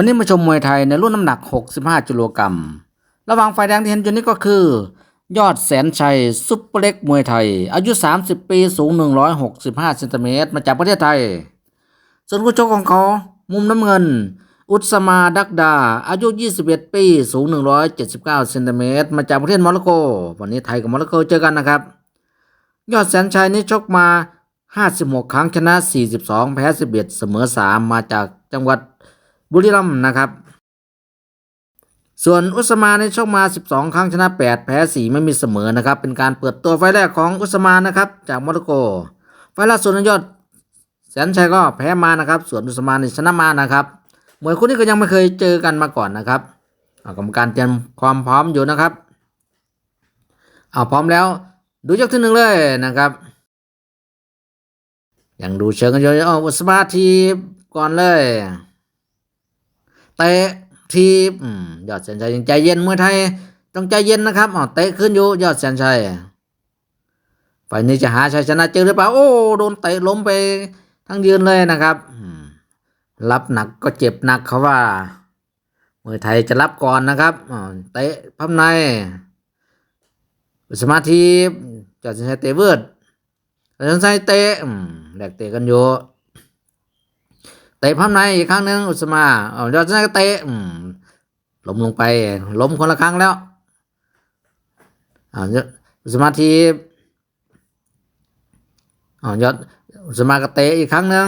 วันนี้มาชมมวยไทยในรุ่นน้ำหนัก 65กิโลกรัม ระหว่างฝ่ายแดงที่เห็นอยู่นี้ก็คือ ยอดแสนชัยซุปเปอร์เล็กมวยไทย อายุ 30 ปีสูง 165เซนติเมตรมาจากประเทศไทย ส่วนคู่ชกของเขา มุมน้ำเงิน อุตสมาดักดา อายุ 21 ปีสูง 179เซนติเมตรมาจากประเทศโมร็อกโก วันนี้ไทยกับโมร็อกโกเจอกันนะครับ ยอดแสนชัยนี่ชกมา 56 ครั้งชนะ 42 แพ้ 11 เสมอ 3 มาจากจังหวัด บุรีรัมย์นะครับ ส่วนอุสมาในชกมา 12 ครั้งชนะ 8 แพ้ 4 ไม่มีเสมอนะครับ เป็นการเปิดตัวไฟแรกของอุสมานะครับ จากโมร็อกโก ไฟล่าสุดในยอดแสนชัยก็แพ้มานะครับ ส่วนอุสมาในชนะมานะครับมวยคู่นี้ก็ยังไม่เคยเจอกันมาก่อนนะครับเอากรรมการเตรียมความพร้อมอยู่นะครับเอาพร้อมแล้ว ดูยกที่หนึ่งเลยนะครับยังดูเชิงกันอยู่อุสมาทีก่อนเลย เตะทีอยอดแสนชัยใจเย็นมวยไทยต้องใจเย็นนะครับอ๋อเตะขึ้นอยู่ยอดแสนชัยฝ่ายนี้จะหาชัยชนะเจอหรือเปล่าโอ้โดนเตะล้มไปทั้งยืนเลยนะครับรับหนักก็เจ็บหนักเขาว่ามวยไทยจะรับก่อนนะครับอ๋อเตะพับในสมาธิยอดแสนชัยเตะเวิร์ดแสนชัยเตะอืมแหลกเตะกันอยู่ เตะพับในอีกครั้งหนึ่งอุสมาเอายอดชนะก็เตะล้มลงไป ล้มคนละครั้งแล้วอ่ายอดอุสมาทีบอ๋อยอดอุสมาก็เตะอีกครั้งหนึ่ง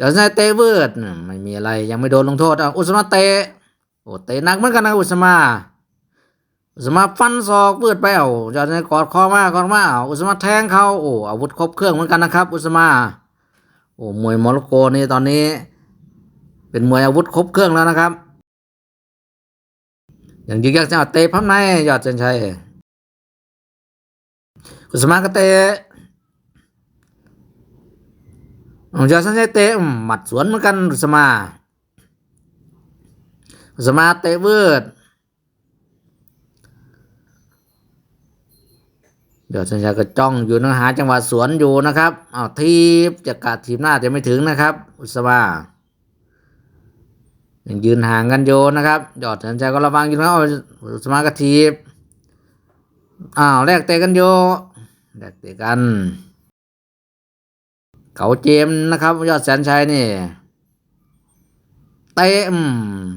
ยอดชนะเตะเวิร์ดไม่มีอะไรยังไม่โดนลงโทษอุสมาเตะโอ้เตะหนักเหมือนกันนะอุสมาอุสมาฟันศอกเวิร์ดไปเอายอดชนะกอดคอมากอดมาอาอุสมาแทงเขาโอ้อาวุธครบเครื่องเหมือนกันนะครับ อุสมา โอ้มวยโมร็อกโกนี่ตอนนี้ เป็นมวยอาวุธครบเครื่องแล้วนะครับ อย่างยิงยักษ์เจ้าเตะพับในยอดเจนชัยกุสมาก็เตะยอดเจนชัยเตะหมัดสวนเหมือนกันกุสมากุสมาเตะเวิร์ด ยอดเจนชัยก็จ้องอยู่นะหาจังหวะสวนอยู่นะครับอ้าวทีบจะกัดทีมหน้าจะไม่ถึงนะครับ อุสมายังยืนห่างกันโยนะครับยอดเจนชัยก็ระวังอยู่นะเอาอุสมากระทีบอ้าวแลกเตะกันโยแลกเตะกัน เขาเจมนะครับ ยอดแสนชัยนี่เตะ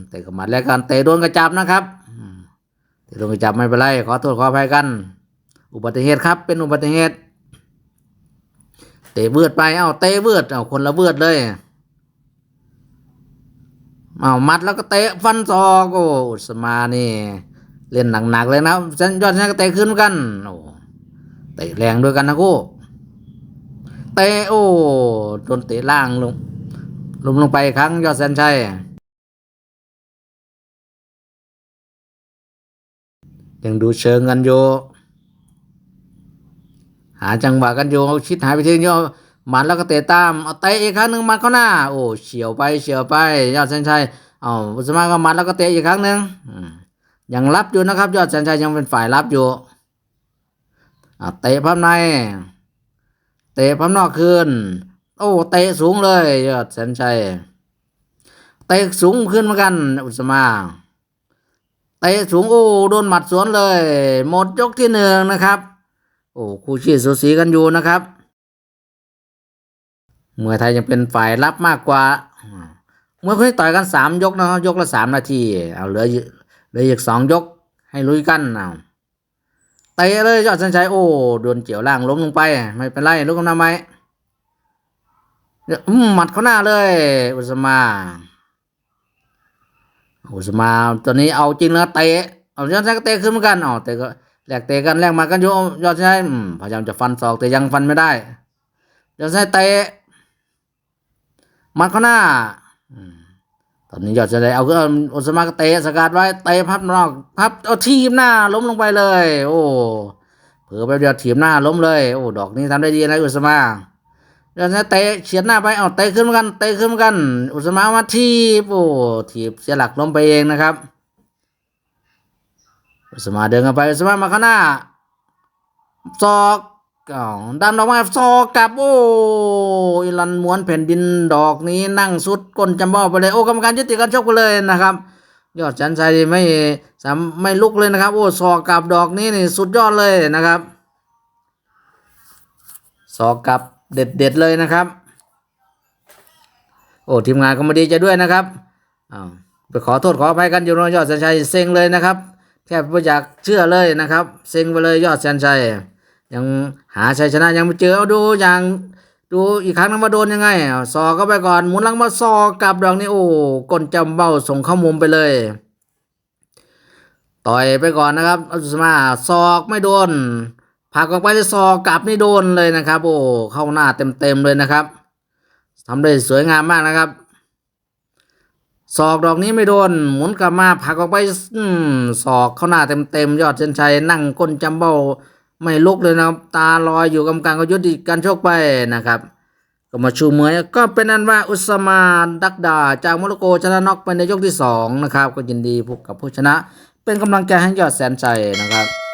เตะกับมัดแล้วกันเตะโดนกระจับนะครับอืมเตะโดนกระจับไม่เป็นไรขอโทษขออภัยกัน อุบัติเหตุครับ เป็นอุบัติเหตุ เตะเบือดไป เอาเตะเบือดเอาคนละเบือดเลยเอามัดแล้วก็เตะฟันศอกโอ้อุสมานี่ เล่นหนักๆเลยนะฉันยอดฉันก็เตะขึ้นกันโอ้เตะแรงด้วยกันนะกูเตะโอ้โดนเตะล่างลงลงลงไปครั้งยอดแสนชัยยังดูเชิงกันอยู่ หาจังหวะกันอยู่ชิดหายไปทีนี้หมันแล้วก็เตะตามเอาเตะอีกครั้งหนึ่งมันเข้าหน้า โอ้เฉียวไปเฉียวไปยอดแสนชัยเอาอุสมาก็หมันแล้วก็เตะอีกครั้งหนึ่งยังรับอยู่นะครับ ยอดแสนชัยยังเป็นฝ่ายรับอยู่เอาเตะพับในเตะพับนอกคืนโอ้เตะสูงเลย ยอดแสนชัยเตะสูงขึ้นเหมือนกัน อุสมาเตะสูงโอ้โดนหมัดสวนเลย หมดยกที่หนึ่งนะครับ โอ้คู่ชี้สูสีกันอยู่นะครับ เมวยไทยยังเป็นฝ่ายรับมากกว่า เมวยคนนี้ต่อยกันสามยกนะครับยกละสามนาที เอาเหลือเหลืออีกสองยกให้ลุยกันเอาเตะเลยยอดสันชัยโอ้โดนเจียวล่างล้มลงไป ไม่เป็นไรลุกขึ้นมาไหมอืมหมัดเขาหน้าเลย อุสมา อุสมาตัวนี้เอาจริงแล้วเตะเอายอดสันก็เตะขึ้นเหมือนกันอ๋อเตะก็ แลกเตะกันแลกหมากันอยู่ยอดชายพยายามจะฟันศอกแต่ยังฟันไม่ได้ยอดชายเตะหมัดเข้าหน้าตอนนี้ยอดชายเอาก็อุสมาก็เตะสกัดไว้เตะพับนอกพับเอาทีมหน้า ล้มลงไปเลย โอ้เผื่อไปเดียวทีมหน้าล้มเลยโอ้ดอกนี้ทำได้ดีนะอุสมายอดชายเตะเฉียดหน้าไปเอาเตะขึ้นกันเตะขึ้นกัน อุสมามาทีบโอ้ทีบเสียหลักล้มไปเองนะครับ สมาเดินกันไปอุสมามาข้างหน้าศอกดันออกมาซอกลับโอ้อิรันม้วนแผ่นดินดอกนี้นั่งสุดก้นจำบ้าไปเลยโอ้กรรมการยุติการชกไปเลยนะครับ ยอดจันชัยไม่สามไม่ลุกเลยนะครับ โอ้ซอกลับดอกนี้นี่สุดยอดเลยนะครับซอกลับเด็ดเด็ดเลยนะครับ โอ้ทีมงานก็มาดีใจด้วยนะครับอ้าวไปขอโทษขออภัยกันอยู่เนอยอดแสนชัยเซ็งเลยนะครับ แทบไม่อยากเชื่อเลยนะครับ เซ็งไปเลยยอดแสนชัยยังหาชัยชนะยังไม่เจอเอาดูอย่างดูอีกครั้งนึงมาโดนยังไงอ้าวซอกเข้าไปก่อนหมุนหลังมาซอกลับดอกนี้โอ้ก้นจำเบ้าส่งเข้ามุมไปเลย ต่อยไปก่อนนะครับอัลตุสมาซอกไม่โดนผักออกไปเลยซอกกลับนี่โดนเลยนะครับ โอ้เข้าหน้าเต็มๆเลยนะครับทำได้สวยงามมากนะครับ ศอกดอกนี้ไม่โดน หมุนกลับมาผักออกไปศอกเข้าหน้าเต็มๆยอดเชนชัยนั่งก้นจำเบ้าไม่ลุกเลยนะครับ ตาลอยอยู่กำกลางก็ยุติการโชกไปนะครับ ก็มาชูมือก็เป็นนั้นว่าอุสมานดักดา จากโมร็อกโกชนะน็อกไปในยกที่สองนะครับ ก็ยินดีพบกับผู้ชนะ เป็นกำลังใจให้ยอดแสนใจนะครับ